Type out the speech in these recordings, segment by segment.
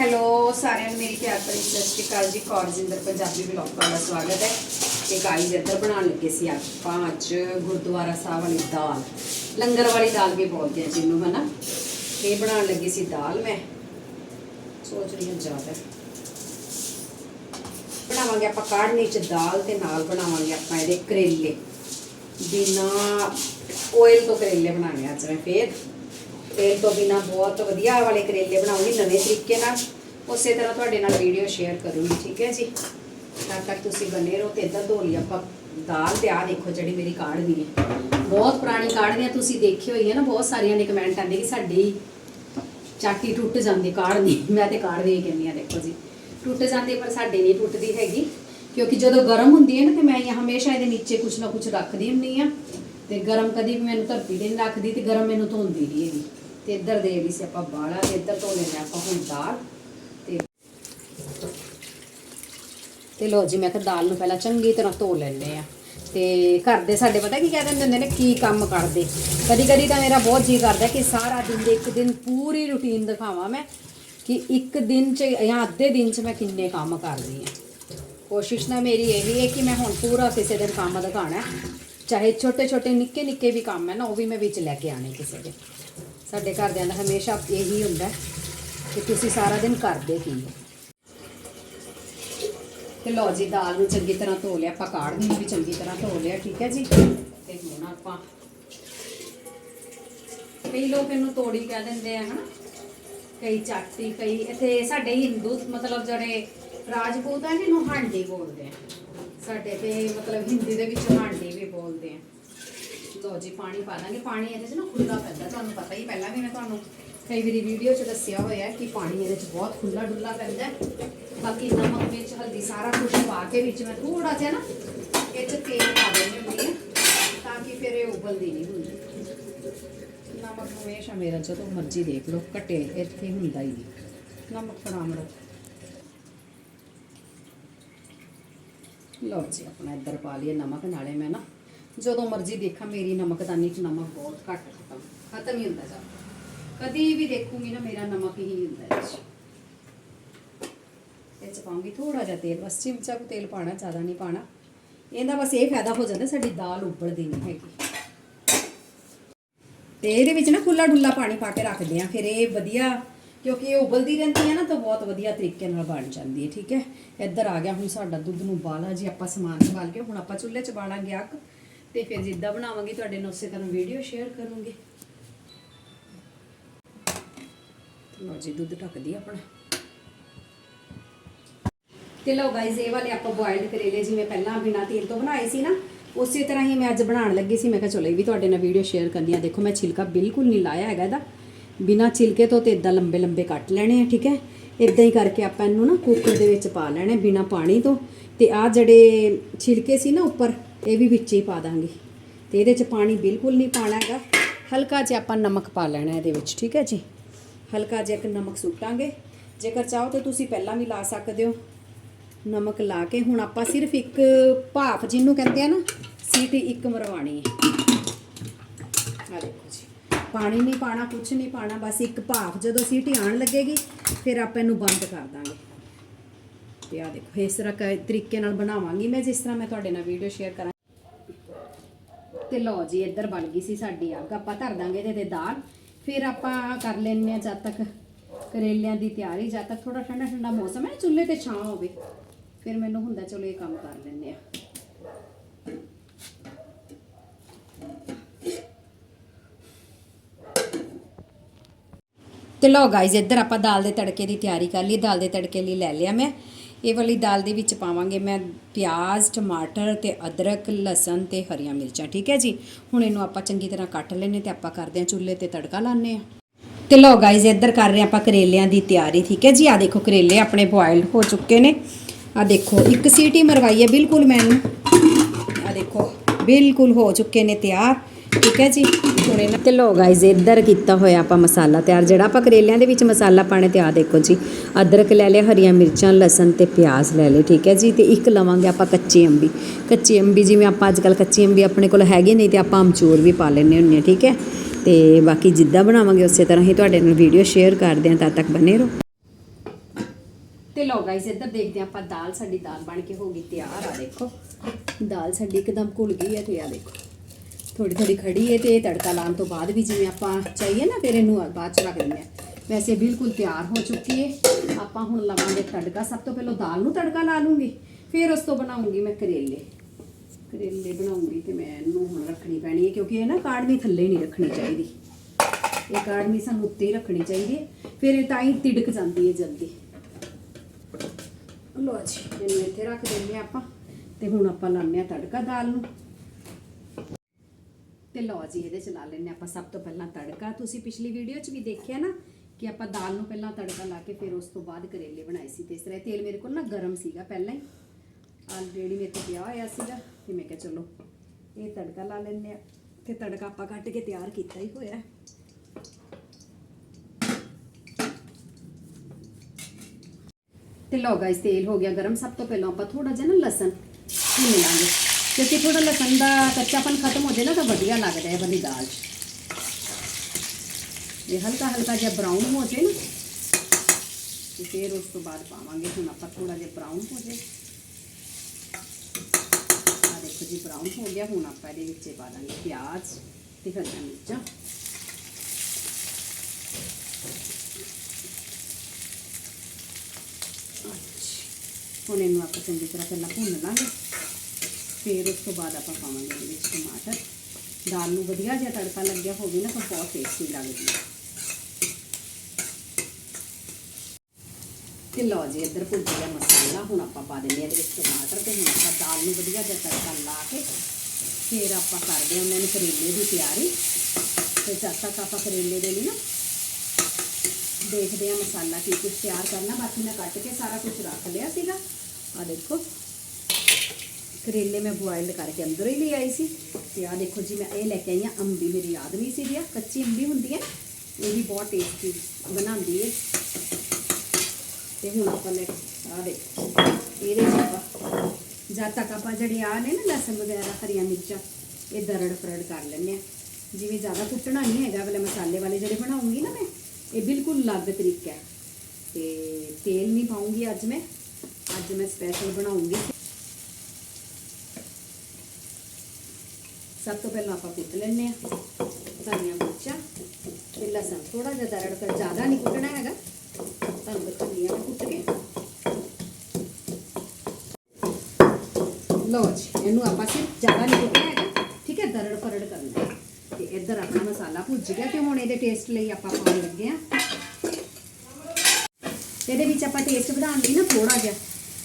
Hello ਸਾਰਿਆਂ ਨੂੰ ਮੇਰੀ ਪਿਆਰ ਭਰੀ ਸਤਿ ਸ਼੍ਰੀ ਅਕਾਲ ਜੀ। ਕੌਰਜਿੰਦਰ ਪੰਜਾਬੀ ਵਲੌਗ ਦਾ ਸਵਾਗਤ ਹੈ। ਤੇ ਗਾਈਜ਼ ਇੱਧਰ ਬਣਾਉਣ ਲੱਗੇ ਸੀ ਆਪਾਂ ਅੱਜ, ਗੁਰਦੁਆਰਾ ਸਾਹਿਬ ਵਾਲੀ ਦਾਲ। ਲੰਗਰ ਵਾਲੀ ਦਾਲ ਵੀ ਬੋਲਦੇ ਆ ਜਿਹਨੂੰ, ਹਨਾ? ਇਹ ਬਣਾਉਣ ਲੱਗੀ ਸੀ ਦਾਲ ਮੈਂ। ਸੋਚ ਰਹੀ ਹਾਂ ਜ਼ਿਆਦਾ। ਬਣਾਵਾਂਗੇ ਆਪਾਂ ਕਾੜਨੀ ਚ ਦਾਲ ਤੇ ਨਾਲ ਬਣਾਵਾਂਗੇ ਆਪਾਂ ਇਹਦੇ ਕਰੇਲੇ। ਬਿਨਾ ਆਇਲ ਤੋਂ ਕਰੇਲੇ ਬਣਾਉਣੇ ਅੱਜ ਮੈਂ ਫੇਰ। ਤੇਲ ਤੋਂ ਬਿਨਾ ਬਹੁਤ ਵਧੀਆ ਵਾਲੇ ਕਰੇਲੇ ਬਣਾਉਂਗੀ ਨਵੇਂ ਤਰੀਕੇ ਨਾਲ। ਉਸੇ ਤਰ੍ਹਾਂ ਤੁਹਾਡੇ ਨਾਲ ਵੀਡੀਓ ਸ਼ੇਅਰ ਕਰੂੰਗੀ, ਠੀਕ ਹੈ ਜੀ? ਤਦ ਤੱਕ ਤੁਸੀਂ ਬਨੇ ਰਹੋ ਤੇ ਇੱਧਰ ਧੋ ਲਈ ਆਪਾਂ ਦਾਲ ਤੇ ਆ ਦੇਖੋ ਜਿਹੜੀ ਮੇਰੀ ਕਾੜਨੀ ਹੈ। ਬਹੁਤ ਪੁਰਾਣੀ ਕਾੜਨੀ ਹੈ ਤੁਸੀਂ ਦੇਖੀ ਹੋਈ ਹੈ ਨਾ, ਬਹੁਤ ਸਾਰਿਆਂ ਨੇ ਕਮੈਂਟ ਆਂਦੇ ਕਿ ਸਾਡੀ ਚਾਟੀ ਟੁੱਟ ਜਾਂਦੀ ਕਾੜਨੀ ਮੈਂ ਤੇ ਕਾੜਨੀ ਹੀ ਕਹਿੰਦੀ ਆ ਦੇਖੋ ਜੀ। ਟੁੱਟ ਜਾਂਦੀ, ਪਰ ਸਾਡੇ ਨਹੀਂ ਟੁੱਟਦੀ ਹੈਗੀ। ਕਿਉਂਕਿ ਜਦੋਂ ਗਰਮ ਹੁੰਦੀ ਹੈ ਨਾ, ਤੇ ਮੈਂ ਇਹ ਹਮੇਸ਼ਾ ਇਹਦੇ ਨੀਚੇ ਕੁਝ ਨਾ ਕੁਝ ਰੱਖਦੀ ਹੁੰਦੀ ਆ ਤੇ ਗਰਮ ਕਦੀ ਵੀ ਮੈਨੂੰ ਧਰਤੀ ਤੇ ਨਹੀਂ ਰੱਖਦੀ ਤੇ ਗਰਮ ਮੈਨੂੰ ਧੋਂਦੀ ਨਹੀਂ ਹੈਗੀ। ਤੇ ਇੱਧਰ ਦੇ ਵੀ ਸੀ ਆਪਾਂ ਬਾਲਾ ਤੇ ਇੱਧਰ ਧੋ ਲੈਣੇ ਆਪਾਂ ਹੁਣ ਦਾਲ ਤੇ ਤੇ ਲੋ ਜੀ, ਮੈਂ ਤਾਂ ਦਾਲ ਨੂੰ ਪਹਿਲਾਂ ਚੰਗੀ ਤਰ੍ਹਾਂ ਧੋ ਲੈਣੇ ਆ ਤੇ ਘਰ ਦੇ ਸਾਡੇ ਪਤਾ ਕੀ ਕਹਿ ਦਿੰਦੇ ਹੁੰਦੇ ਨੇ, ਕੀ ਕੰਮ ਕਰਦੇ? ਕਦੀ ਕਦੀ ਤਾਂ ਮੇਰਾ ਬਹੁਤ ਜੀ ਕਰਦਾ ਕਿ ਸਾਰਾ ਦਿਨ ਦੇ ਇੱਕ ਦਿਨ ਪੂਰੀ ਰੁਟੀਨ ਦਿਖਾਵਾਂ ਮੈਂ, ਕਿ ਇੱਕ ਦਿਨ ਚ ਜਾਂ ਅੱਧੇ ਦਿਨ ਚ ਮੈਂ ਕਿੰਨੇ ਕੰਮ ਕਰਦੀ ਆ ਕੋਸ਼ਿਸ਼ ਨਾ ਮੇਰੀ ਇਹ ਹੈ ਕਿ ਮੈਂ ਹੁਣ ਪੂਰਾ ਕਿਸੇ ਦਿਨ ਕੰਮ ਦਿਖਾਣਾ ਚਾਹੇ ਛੋਟੇ ਛੋਟੇ ਨਿੱਕੇ ਨਿੱਕੇ ਵੀ ਕੰਮ ਹੈ ਨਾ, ਉਹ ਵੀ ਮੈਂ ਵਿੱਚ ਲੈ ਕੇ ਆਣੇ ਕਿਸੇ ਦੇ। ਸਾਡੇ ਘਰਦਿਆਂ ਦਾ ਹਮੇਸ਼ਾ ਇਹੀ ਹੁੰਦਾ ਕਿ ਤੁਸੀਂ ਸਾਰਾ ਦਿਨ ਕਰਦੇ ਕੀ ਹੋ। ਤੇ ਲਓ ਜੀ, ਦਾਲ ਨੂੰ ਚੰਗੀ ਤਰ੍ਹਾਂ ਧੋ ਲਿਆ, ਆਪਾਂ ਨੂੰ ਵੀ ਚੰਗੀ ਤਰ੍ਹਾਂ ਧੋ ਲਿਆ, ਠੀਕ ਹੈ ਜੀ? ਤੇ ਹੁਣ ਆਪਾਂ ਕਈ ਲੋਕ ਇਹਨੂੰ ਤੋੜੀ ਕਹਿ ਦਿੰਦੇ ਆ, ਹਨਾ? ਕਈ ਚਾਟੀ, ਕਈ ਇੱਥੇ ਸਾਡੇ ਹਿੰਦੂ, ਮਤਲਬ ਜਿਹੜੇ ਰਾਜਪੂਤ ਆ ਇਹਨੂੰ ਹਾਂਡੀ ਬੋਲਦੇ ਆ। ਸਾਡੇ ਤੇ ਮਤਲਬ ਹਿੰਦੀ ਦੇ ਵਿੱਚ ਹਾਂਡੀ ਵੀ ਬੋਲਦੇ ਆ। ਲਓ ਜੀ, ਪਾਣੀ ਪਾ ਦਾਂਗੇ। ਪਾਣੀ ਇਹਦੇ 'ਚ ਨਾ ਖੁੱਲਾ ਪੈਂਦਾ, ਤੁਹਾਨੂੰ ਪਤਾ ਹੀ ਪਹਿਲਾਂ ਵੀ ਮੈਂ ਤੁਹਾਨੂੰ ਕਈ ਵਾਰੀ ਵੀਡੀਓ 'ਚ ਦੱਸਿਆ ਹੋਇਆ ਕਿ ਪਾਣੀ ਇਹਦੇ 'ਚ ਬਹੁਤ ਖੁੱਲਾ ਡੁੱਲਾ ਪੈਂਦਾ ਬਾਕੀ ਨਮਕ ਵਿੱਚ ਹਲਦੀ, ਸਾਰਾ ਕੁਝ ਪਾ ਕੇ ਵਿੱਚ ਮੈਂ ਥੋੜਾ ਜਿਹਾ ਨਾ ਇਹ 'ਚ ਤੇਲ ਪਾ ਦਿੰਦੀ ਹੁੰਦੀ ਹਾਂ, ਤਾਂ ਕਿ ਫਿਰ ਇਹ ਉਬਲਦੀ ਨਹੀਂ ਹੁੰਦੀ। ਨਮਕ ਹਮੇਸ਼ਾ ਮੇਰਾ ਜਦੋਂ ਮਰਜ਼ੀ ਦੇਖ ਲਓ, ਘਟੇ ਇੱਥੇ ਹੁੰਦਾ ਹੀ ਨਹੀਂ। ਨਮਕ ਫੜਾਮੜੋ ਲਓ ਜੀ, ਆਪਣਾ ਇੱਧਰ ਪਾ ਲਈਏ ਨਮਕ, ਨਾਲੇ ਮੈਂ ਨਾ ਜਦੋਂ ਮਰਜ਼ੀ ਦੇਖਾਂ, ਮੇਰੀ ਨਮਕਦਾਨੀ 'ਚ ਨਮਕ ਬਹੁਤ ਘੱਟ ਖਤਮ ਖਤਮ ਹੀ ਹੁੰਦਾ ਜਾ ਕਦੀ ਵੀ ਦੇਖੂਗੀ ਨਾ, ਮੇਰਾ ਨਮਕ ਹੀ ਹੁੰਦਾ ਇਹਦੇ ਇਹ 'ਚ ਪਾਉਂਗੀ ਥੋੜਾ ਜਿਹਾ ਤੇਲ, ਬਸ ਚਿਮਚਾ ਕੁ ਤੇਲ ਪਾਣਾ ਜ਼ਿਆਦਾ ਨਹੀਂ ਪਾਣਾ ਇਹਦਾ ਬਸ ਇਹ ਫਾਇਦਾ ਹੋ ਜਾਂਦਾ, ਸਾਡੀ ਦਾਲ ਉਬਲਦੀ ਨਹੀਂ ਹੈਗੀ। ਤੇ ਇਹਦੇ ਵਿੱਚ ਨਾ ਖੁੱਲਾ ਡੁੱਲਾ ਪਾਣੀ ਪਾ ਕੇ ਰੱਖਦੇ ਆ ਫਿਰ ਇਹ ਵਧੀਆ, ਕਿਉਂਕਿ ਇਹ ਉਬਲਦੀ ਰਹਿੰਦੀ ਹੈ ਨਾ, ਤਾਂ ਬਹੁਤ ਵਧੀਆ ਤਰੀਕੇ ਨਾਲ ਬਣ ਜਾਂਦੀ ਹੈ, ਠੀਕ ਹੈ? ਇੱਧਰ ਆ ਗਿਆ ਹੁਣ ਸਾਡਾ ਦੁੱਧ ਨੂੰ ਬਾਲਾ ਜੀ ਆਪਾਂ ਸਮਾਨ ਸੰਭਾਲ ਕੇ, ਹੁਣ ਆਪਾਂ ਚੁੱਲ੍ਹੇ 'ਚ ਬਾਲਾਂਗੇ ਅੱਗ। ਤੇ ਫਿਰ ਜਿੱਦਾਂ ਬਣਾਵਾਂਗੀ, ਤੁਹਾਡੇ ਨਾਲ ਉਸੇ ਤਰ੍ਹਾਂ ਵੀਡੀਓ ਸ਼ੇਅਰ ਕਰੂੰਗੀ। ਲਓ ਜੀ, ਦੁੱਧ ਢੱਕਦੀ ਆਪਣਾ। ਤੇ ਲਓ ਗਾਇਜ਼ ਇਹ ਵਾਲੇ ਆਪਾਂ ਬੋਇਲਡ ਕਰੇਲੇ ਜਿਵੇਂ ਪਹਿਲਾਂ ਬਿਨਾਂ ਤੇਲ ਤੋਂ ਬਣਾਏ ਸੀ ਨਾ, ਉਸੇ ਤਰ੍ਹਾਂ ਹੀ ਮੈਂ ਅੱਜ ਬਣਾਉਣ ਲੱਗੀ ਸੀ। ਮੈਂ ਕਿਹਾ ਚਲੋ ਇਹ ਵੀ ਤੁਹਾਡੇ ਨਾਲ ਵੀਡੀਓ ਸ਼ੇਅਰ ਕਰਨੀ ਆ ਦੇਖੋ, ਮੈਂ ਛਿਲਕਾ ਬਿਲਕੁਲ ਨਹੀਂ ਲਾਇਆ ਹੈਗਾ ਇਹਦਾ। ਬਿਨਾਂ ਛਿਲਕੇ ਤੋਂ ਤੇ ਇਦਾਂ ਲੰਬੇ ਲੰਬੇ ਕੱਟ ਲੈਣੇ ਆ, ਠੀਕ ਹੈ? ਇਦਾਂ ਹੀ ਕਰਕੇ ਆਪਾਂ ਇਹਨੂੰ ਨਾ ਕੁੱਕਰ ਦੇ ਵਿੱਚ ਪਾ ਲੈਣੇ ਬਿਨਾਂ ਪਾਣੀ ਤੋਂ। ਤੇ ਆ ਜਿਹੜੇ ਛਿਲਕੇ ਸੀ ਨਾ ਉੱਪਰ ਇਹ ਵੀ ਵਿੱਚ ਹੀ ਪਾ ਦਾਂਗੇ। ਤੇ ਇਹਦੇ 'ਚ ਪਾਣੀ ਬਿਲਕੁਲ ਨਹੀਂ ਪਾਣਾ ਹੈਗਾ। ਹਲਕਾ ਜਿਹਾ ਆਪਾਂ ਨਮਕ ਪਾ ਲੈਣਾ ਇਹਦੇ ਵਿੱਚ, ਠੀਕ ਹੈ ਜੀ? ਹਲਕਾ ਜਿਹਾ ਇੱਕ ਨਮਕ ਸੁੱਟਾਂਗੇ ਜੇਕਰ ਚਾਹੋ ਤਾਂ ਤੁਸੀਂ ਪਹਿਲਾਂ ਵੀ ਲਾ ਸਕਦੇ ਹੋ। ਨਮਕ ਲਾ ਕੇ ਹੁਣ ਆਪਾਂ ਸਿਰਫ ਇੱਕ ਭਾਫ ਜਿਹਨੂੰ ਕਹਿੰਦੇ ਆ ਨਾ, ਸੀਟੀ ਇੱਕ ਮਰਵਾਣੀ ਹੈ। ਆ ਦੇਖੋ ਜੀ। ਪਾਣੀ ਨਹੀਂ ਪਾਣਾ ਕੁਝ ਨਹੀਂ ਪਾਣਾ, ਬਸ ਇੱਕ ਭਾਫ। ਜਦੋਂ ਸੀਟੀ ਆਣ ਲੱਗੇਗੀ, ਫਿਰ ਆਪਾਂ ਇਹਨੂੰ ਬੰਦ ਕਰ ਦਾਂਗੇ। ਤੇ ਆ ਦੇਖੋ, ਇਸ ਤਰ੍ਹਾਂ ਕ- ਤਰੀਕੇ ਨਾਲ ਬਣਾਵਾਂਗੀ ਮੈਂ, ਜਿਸ ਤਰ੍ਹਾਂ ਮੈਂ ਤੁਹਾਡੇ ਨਾਲ ਵੀਡੀਓ ਸ਼ੇਅਰ ਕਰਾਂ। ਤੇ ਲਓ ਜੀ, ਇੱਧਰ ਬਣ ਗਈ ਸੀ ਸਾਡੀ ਅੱਗ, ਆਪਾਂ ਧਰ ਦਾਂਗੇ ਇਹਦੇ ਤੇ ਦਾਲ। ਫਿਰ ਆਪਾਂ ਕਰ ਲੈਣੇ ਆ ਜਦ ਤੱਕ ਕਰੇਲਿਆਂ ਦੀ ਤਿਆਰੀ, ਜਦ ਤੱਕ ਥੋੜਾ ਠੰਡਾ ਠੰਡਾ ਮੌਸਮ ਹੈ, ਚੁੱਲ੍ਹੇ ਤੇ ਛਾਂ ਹੋਵੇ, ਫਿਰ ਮੈਨੂੰ ਹੁੰਦਾ ਚਲੋ ਇਹ ਕੰਮ ਕਰ ਲੈਣੇ ਆ ਤੇ ਲਓ ਗਾਇਜ਼ ਇੱਧਰ ਆਪਾਂ ਦਾਲ ਦੇ ਤੜਕੇ ਦੀ ਤਿਆਰੀ ਕਰ ਲਈ, ਦਾਲ ਦੇ ਤੜਕੇ ਲਈ ਲੈ ਲਿਆ ਮੈਂ। ਇਹ ਵਾਲੀ ਦਾਲ ਦੇ ਵਿੱਚ ਪਾਵਾਂਗੇ ਮੈਂ ਪਿਆਜ਼, ਟਮਾਟਰ ਤੇ ਅਦਰਕ, ਲਸਣ ਤੇ ਹਰੀਆਂ ਮਿਰਚਾਂ, ਠੀਕ ਹੈ ਜੀ? ਹੁਣ ਇਹਨੂੰ ਆਪਾਂ ਚੰਗੀ ਤਰ੍ਹਾਂ ਕੱਟ ਲੈਨੇ ਤੇ ਆਪਾਂ ਕਰਦੇ ਹਾਂ ਚੁੱਲ੍ਹੇ ਤੇ ਤੜਕਾ ਲਾਣੇ ਆ ਤੇ ਲਓ ਗਾਇਜ਼ ਇੱਧਰ ਕਰ ਰਹੇ ਆਪਾਂ ਕਰੇਲਿਆਂ ਦੀ ਤਿਆਰੀ, ਠੀਕ ਹੈ ਜੀ? ਆ ਦੇਖੋ ਕਰੇਲੇ ਆਪਣੇ ਬੋਇਲਡ ਹੋ ਚੁੱਕੇ ਨੇ। ਆ ਦੇਖੋ, ਇੱਕ ਸੀਟੀ ਮਰਵਾਈ ਹੈ, ਬਿਲਕੁਲ ਮੈਨੂੰ। ਆ ਦੇਖੋ। ਬਿਲਕੁਲ ਹੋ ਚੁੱਕੇ ਨੇ ਤਿਆਰ। ਠੀਕ ਹੈ ਜੀ? ਹੁਣ ਇਹਨਾਂ ਤੇ ਲੋ ਗਾਇਜ਼ ਇੱਧਰ ਕੀਤਾ ਹੋਇਆ ਆਪਾਂ ਮਸਾਲਾ ਤਿਆਰ। ਜਿਹੜਾ ਆਪਾਂ ਕਰੇਲਿਆਂ ਦੇ ਵਿੱਚ ਮਸਾਲਾ ਪਾਣੇ ਤੇ ਆ ਦੇਖੋ ਜੀ। ਅਦਰਕ ਲੈ ਲਿਆ, ਹਰੀਆਂ ਮਿਰਚਾਂ, ਲਸਣ ਤੇ ਪਿਆਜ਼ ਲੈ ਲਏ, ਠੀਕ ਹੈ ਜੀ? ਤੇ ਇੱਕ ਲਵਾਂਗੇ ਆਪਾਂ ਕੱਚੀ ਅੰਬੀ। ਕੱਚੀ ਅੰਬੀ ਜਿਵੇਂ ਆਪਾਂ ਅੱਜ ਕੱਲ ਕੱਚੀ ਅੰਬੀ ਆਪਣੇ ਕੋਲ ਹੈਗੀ ਨਹੀਂ ਤੇ ਆਪਾਂ ਅਮਚੂਰ ਵੀ ਪਾ ਲੈਣੇ ਹੁੰਦੇ ਹਾਂ, ਠੀਕ ਹੈ? ਤੇ ਬਾਕੀ ਜਿੱਦਾਂ ਬਣਾਵਾਂਗੇ ਉਸੇ ਤਰ੍ਹਾਂ ਹੀ ਤੁਹਾਡੇ ਨਾਲ ਵੀਡੀਓ ਸ਼ੇਅਰ ਕਰਦੇ ਹਾਂ, ਤਦ ਤੱਕ ਬਨੇ ਰਹੋ। ਤੇ ਲੋ ਗਾਇਸ ਇੱਧਰ ਦੇਖਦੇ ਹਾਂ ਆਪਾਂ ਦਾਲ, ਸਾਡੀ ਦਾਲ ਬਣ ਕੇ ਹੋ ਗਈ ਤਿਆਰ ਆ ਦੇਖੋ। ਦਾਲ ਸਾਡੀ ਇੱਕਦਮ ਘੁਲ ਗਈ ਹੈ ਤੇ ਆ ਦੇਖੋ। ਥੋੜੀ ਥੋੜੀ ਖੜੀ ਹੈ ਤੇ ਤੜਕਾ ਲਾਉਣ ਤੋਂ ਬਾਅਦ ਵੀ ਜਿਵੇਂ ਆਪਾਂ ਚਾਹੀਏ ਨਾ, ਫਿਰ ਇਹਨੂੰ ਬਾਅਦ ਚ ਰੱਖ ਦਿੰਦੇ ਆ ਵੈਸੇ ਬਿਲਕੁਲ ਤਿਆਰ ਹੋ ਚੁੱਕੀ ਹੈ। ਆਪਾਂ ਹੁਣ ਲਵਾਂਗੇ ਤੜਕਾ। ਸਭ ਤੋਂ ਪਹਿਲਾਂ ਦਾਲ ਨੂੰ ਤੜਕਾ ਲਾ ਲੂੰਗੀ, ਫਿਰ ਉਸ ਤੋਂ ਬਣਾਉਂਗੀ ਮੈਂ ਕਰੇਲੇ। ਕਰੇਲੇ ਬਣਾਉਂਗੀ ਤੇ ਮੈਂ ਇਹਨੂੰ ਹੁਣ ਰੱਖਣੀ ਪੈਣੀ ਹੈ, ਕਿਉਂਕਿ ਇਹ ਨਾ ਕਾੜਨੀ ਥੱਲੇ ਨਹੀਂ ਰੱਖਣੀ ਚਾਹੀਦੀ। ਇਹ ਕਾੜਨੀ ਸਾਨੂੰ ਉੱਤੇ ਹੀ ਰੱਖਣੀ ਚਾਹੀਦੀ ਹੈ। ਫਿਰ ਇਹ ਤਾਂ ਹੀ ਤਿੜਕ ਜਾਂਦੀ ਹੈ ਜਲਦੀ। ਲੋ ਜੀ, ਇਹਨੂੰ ਇੱਥੇ ਰੱਖ ਦਿੰਦੇ ਹਾਂ ਆਪਾਂ। ਤੇ ਹੁਣ ਆਪਾਂ ਲਾਉਂਦੇ ਹਾਂ ਤੜਕਾ ਦਾਲ ਨੂੰ। ਤੇ ਲਓ ਜੀ, ਇਹਦੇ ਚ ਲਾ ਲੈਣੇ ਆਪਾਂ ਸਭ ਤੋਂ ਪਹਿਲਾਂ ਤੜਕਾ। ਤੁਸੀਂ ਪਿਛਲੀ ਵੀਡੀਓ 'ਚ ਵੀ ਦੇਖਿਆ ਨਾ ਕਿ ਆਪਾਂ ਦਾਲ ਨੂੰ ਪਹਿਲਾਂ ਤੜਕਾ ਲਾ ਕੇ ਫਿਰ ਉਸ ਤੋਂ ਬਾਅਦ ਕਰੇਲੇ ਬਣਾਏ ਸੀ, ਤੇ ਇਸ ਤਰ੍ਹਾਂ ਤੇਲ ਮੇਰੇ ਕੋਲ ਨਾ ਗਰਮ ਸੀਗਾ ਪਹਿਲਾਂ ਹੀ। ਆਲਰੇਡੀ ਮੇਰੇ ਤੇ ਪਿਆ ਹੋਇਆ ਸੀਗਾ, ਤੇ ਮੈਂ ਕਿਹਾ ਚਲੋ ਇਹ ਤੜਕਾ ਲਾ ਲੈਣੇ ਆ ਤੇ ਤੜਕਾ ਆਪਾਂ ਕੱਟ ਕੇ ਤਿਆਰ ਕੀਤਾ ਹੀ ਹੋਇਆ ਹੈ। ਤੇ ਲਓ ਗਾਇਸ ਤੇਲ ਹੋ ਗਿਆ ਗਰਮ। ਸਭ ਤੋਂ ਪਹਿਲਾਂ ਆਪਾਂ ਥੋੜਾ ਜਿਹਾ ਨਾ ਲਸਣ ਭੁੰਨ ਲਾਂਗੇ ਕਿਉਂਕਿ ਥੋੜਾ ਲਸਣ ਦਾ ਕੱਚਾਪਨ ਖਤਮ ਹੋ ਜਾਏ ਨਾ ਤਾਂ ਵਧੀਆ ਲੱਗਦਾ ਹੈ ਵਾਲੀ ਦਾਲ 'ਚ ਇਹ ਹਲਕਾ ਹਲਕਾ ਜਿਹਾ ਬਰਾਊਨ ਹੋ ਜਾਏ ਨਾ ਤੇ ਫਿਰ ਉਸ ਤੋਂ ਬਾਅਦ ਪਾਵਾਂਗੇ ਹੁਣ ਆਪਾਂ ਥੋੜਾ ਜਿਹਾ ਬਰਾਊਨ ਹੋ ਜਾਏ ਆ ਦੇਖੋ ਜੀ ਬਰਾਊਨ ਹੋ ਗਿਆ ਹੁਣ ਆਪਾਂ ਇਹਦੇ ਵਿੱਚ ਪਾ ਦਾਂਗੇ ਪਿਆਜ਼ ਤੇ ਹਰੀਆਂ ਮਿਰਚਾਂ ਹੁਣ ਇਹਨੂੰ ਆਪਾਂ ਚੰਗੀ ਤਰ੍ਹਾਂ ਪਹਿਲਾਂ ਭੁੰਨ ਲਾਂਗੇ ਫਿਰ ਉਸ ਤੋਂ ਬਾਅਦ ਆਪਾਂ ਪਾਵਾਂਗੇ ਇਹਦੇ ਵਿੱਚ ਟਮਾਟਰ। ਦਾਲ ਨੂੰ ਵਧੀਆ ਜਿਹਾ ਤੜਕਾ ਲੱਗਿਆ ਹੋਵੇ ਨਾ, ਤਾਂ ਬਹੁਤ ਟੇਸਟੀ ਲੱਗਦੀ ਹੈ। ਤੇ ਲਓ ਜੀ, ਇੱਧਰ ਭੁੱਜ ਗਿਆ ਮਸਾਲਾ। ਹੁਣ ਆਪਾਂ ਪਾ ਦਿੰਦੇ ਹਾਂ ਇਹਦੇ ਵਿੱਚ ਟਮਾਟਰ ਤੇ ਹੁਣ ਆਪਾਂ ਦਾਲ ਨੂੰ ਵਧੀਆ ਜਿਹਾ ਤੜਕਾ ਲਾ ਕੇ ਫਿਰ ਆਪਾਂ ਕਰਦੇ ਹਾਂ ਉਹਨਾਂ ਨੂੰ ਕਰੇਲੇ ਦੀ ਤਿਆਰੀ। ਤੇ ਜਦ ਤੱਕ ਆਪਾਂ ਕਰੇਲੇ ਦੇ ਲਈ ਨਾ ਦੇਖਦੇ ਆ ਮਸਾਲਾ ਕੀ ਕੁਝ ਤਿਆਰ ਕਰਨਾ, ਬਾਕੀ ਮੈਂ ਕੱਟ ਕੇ ਸਾਰਾ ਕੁਝ ਰੱਖ ਲਿਆ ਸੀਗਾ। ਆ ਦੇਖੋ। ਕਰੇਲੇ ਮੈਂ ਬੋਇਲਡ ਕਰਕੇ ਅੰਦਰ ਹੀ ਲੈ ਆਈ ਸੀ ਤੇ ਆ ਦੇਖੋ ਜੀ ਮੈਂ ਇਹ ਲੈ ਕੇ ਆਈ ਆ ਅੰਬੀ ਮੇਰੀ ਯਾਦ ਨਹੀਂ ਸੀ ਰਿਹਾ ਕੱਚੀ ਅੰਬੀ ਹੁੰਦੀ ਹੈ ਇਹ ਵੀ ਬਹੁਤ ਟੇਸਟੀ ਬਣਾਉਂਦੀ ਹੈ ਤੇ ਹੁਣ ਆਪਾਂ ਲੈ ਆ ਦੇਖੋ ਇਹਦੇ ਚ ਆਪਾਂ ਜਦ ਤੱਕ ਆਪਾਂ ਜਿਹੜੇ ਆ ਨੇ ਨਾ ਲਸਣ ਵਗੈਰਾ ਹਰੀਆਂ ਮਿਰਚਾਂ ਇਹ ਦਰੜ ਫਰੜ ਕਰ ਲੈਂਦੇ ਆ ਜਿਵੇਂ ਜ਼ਿਆਦਾ ਕੁੱਟਣਾ ਨਹੀਂ ਹੈਗਾ ਵਾਲੇ ਮਸਾਲੇ ਵਾਲੇ ਜਿਹੜੇ ਬਣਾਉਂਗੀ ਨਾ ਮੈਂ ਇਹ ਬਿਲਕੁਲ ਅਲੱਗ ਤਰੀਕਾ ਹੈ ਤੇ ਤੇਲ ਨਹੀਂ ਪਾਉਂਗੀ ਅੱਜ ਮੈਂ ਅੱਜ ਮੈਂ ਸਪੈਸ਼ਲ ਬਣਾਉਂਗੀ ਸਭ ਤੋਂ ਪਹਿਲਾਂ ਆਪਾਂ ਕੁੱਟ ਲੈਂਦੇ ਆ ਧਨੀਆ ਮਿਰਚਾਂ ਤੇ ਲਸਣ ਥੋੜਾ ਜਿਹਾ ਦਰੜ ਕਰ, ਜ਼ਿਆਦਾ ਨਹੀਂ ਕੁੱਟਣਾ ਹੈਗਾ। ਤੁਹਾਨੂੰ ਦਿਖਾਉਂਦੀ ਆ ਕੁੱਟ ਕੇ। ਲਓ ਜੀ, ਇਹਨੂੰ ਆਪਾਂ ਸਿਰਫ ਜ਼ਿਆਦਾ ਨਹੀਂ ਕੁੱਟਣਾ ਹੈਗਾ। ਠੀਕ ਹੈ, ਦਰੜ ਫਰੜ ਕਰਨਾ ਹੈ। ਤੇ ਇੱਧਰ ਆਪਣਾ ਮਸਾਲਾ ਭੁੱਜ ਗਿਆ ਤੇ ਹੁਣ ਇਹਦੇ ਟੇਸਟ ਲਈ ਆਪਾਂ ਪਾਉਣ ਲੱਗੇ ਆ ਇਹਦੇ ਵਿੱਚ ਆਪਾਂ ਟੇਸਟ ਵਧਾਉਣ ਲਈ ਨਾ ਥੋੜਾ ਜਿਹਾ।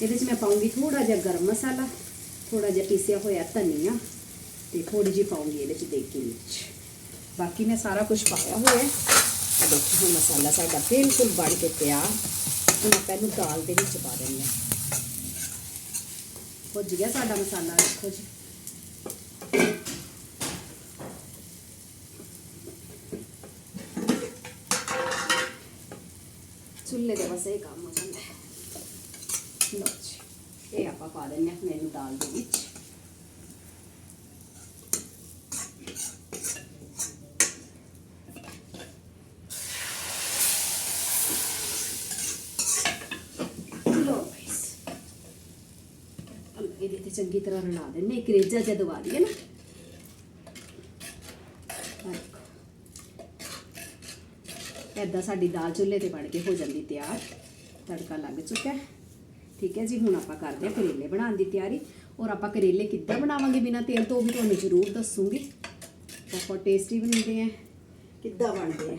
ਇਹਦੇ 'ਚ ਮੈਂ ਪਾਉਂਗੀ ਥੋੜਾ ਜਿਹਾ ਗਰਮ ਮਸਾਲਾ ਥੋੜਾ ਜਿਹਾ ਪੀਸਿਆ ਹੋਇਆ ਧਨੀਆ। ਤੇ ਥੋੜੀ ਜਿਹੀ ਪਾਉਂਗੀ ਇਹਦੇ ਵਿੱਚ ਦੇਗੀ ਮਿਰਚ। ਬਾਕੀ ਮੈਂ ਸਾਰਾ ਕੁਝ ਪਾਇਆ ਹੋਇਆ ਹੈ। ਆ ਦੇਖੋ, ਹੁਣ ਮਸਾਲਾ ਸਾਡਾ ਬਿਲਕੁਲ ਬਣ ਕੇ ਪਿਆ। ਹੁਣ ਆਪਾਂ ਇਹਨੂੰ ਦਾਲ ਦੇ ਵਿੱਚ ਪਾ ਦਿੰਦੇ ਹਾਂ। ਭੁੱਜ ਗਿਆ ਸਾਡਾ ਮਸਾਲਾ, ਦੇਖੋ ਜੀ। ਚੁੱਲ੍ਹੇ ਦੇ ਬਸ ਇਹ ਕੰਮ ਹੋ ਜਾਂਦਾ ਹੈ। ਲਓ ਜੀ, ਇਹ ਆਪਾਂ ਪਾ ਦਿੰਦੇ ਹਾਂ ਮੈਨੂੰ ਦਾਲ ਦੇ ਵਿੱਚ ਲਓ guys, ਹੁਣ ਇਹਦੇ ਤੇ ਚੰਗੀ ਤਰ੍ਹਾਂ ਰਲਾ ਦਿੰਨੇ ਇੱਕ ਰੇਜਾ ਜਿਹਾ ਦਵਾ ਦਈਏ ਨਾ। ਆਹ ਸਾਡੀ ਦਾਲ ਚੁੱਲ੍ਹੇ ਤੇ ਬਣ ਕੇ ਹੋ ਜਾਂਦੀ ਤਿਆਰ। ਤੜਕਾ ਲੱਗ ਚੁੱਕਾ ਹੈ। ਠੀਕ ਹੈ ਜੀ, ਹੁਣ ਆਪਾਂ ਕਰਦੇ ਹਾਂ ਕਰੇਲੇ ਬਣਾਉਣ ਦੀ ਤਿਆਰੀ। ਔਰ ਆਪਾਂ ਕਰੇਲੇ ਕਿੱਦਾਂ ਬਣਾਵਾਂਗੇ ਬਿਨਾਂ ਤੇਲ ਤੋਂ ਉਹ ਵੀ ਤੁਹਾਨੂੰ ਜ਼ਰੂਰ ਦੱਸੂਗੀ। ਬਹੁਤ ਟੇਸਟੀ ਬਣਦੇ ਆ। ਕਿੱਦਾਂ ਬਣਦੇ ਆ।